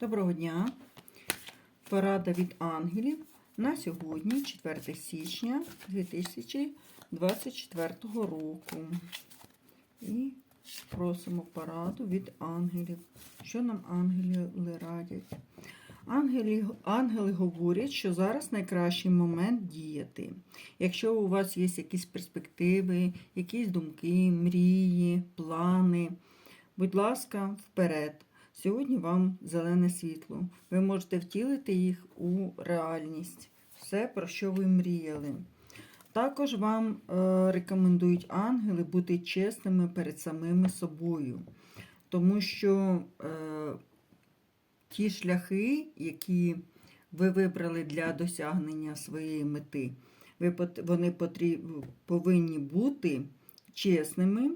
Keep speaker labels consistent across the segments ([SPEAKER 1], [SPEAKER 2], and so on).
[SPEAKER 1] Доброго дня! Порада від ангелів на сьогодні, 4 січня 2024 року. І просимо пораду від ангелів. Що нам ангели радять? Ангели, ангели говорять, що зараз найкращий момент діяти. Якщо у вас є якісь перспективи, якісь думки, мрії, плани, будь ласка, вперед. Сьогодні вам зелене світло. Ви можете втілити їх у реальність. Все, про що ви мріяли. Також вам е, рекомендують ангели бути чесними перед самими собою. Тому що е, ті шляхи, які ви вибрали для досягнення своєї мети, вони повинні бути чесними.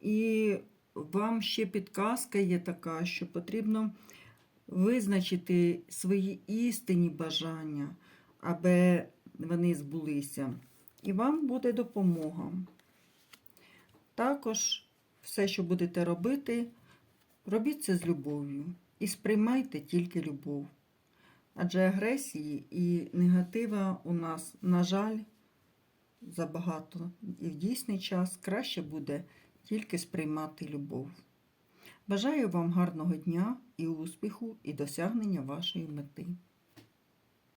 [SPEAKER 1] І вам ще підказка є така, що потрібно визначити свої істинні бажання, аби вони збулися. І вам буде допомога. Також все, що будете робити, робіть це з любов'ю і сприймайте тільки любов. Адже агресії і негатива у нас, на жаль, забагато. І в дійсний час краще буде тільки сприймати любов. Бажаю вам гарного дня і успіху, і досягнення вашої мети.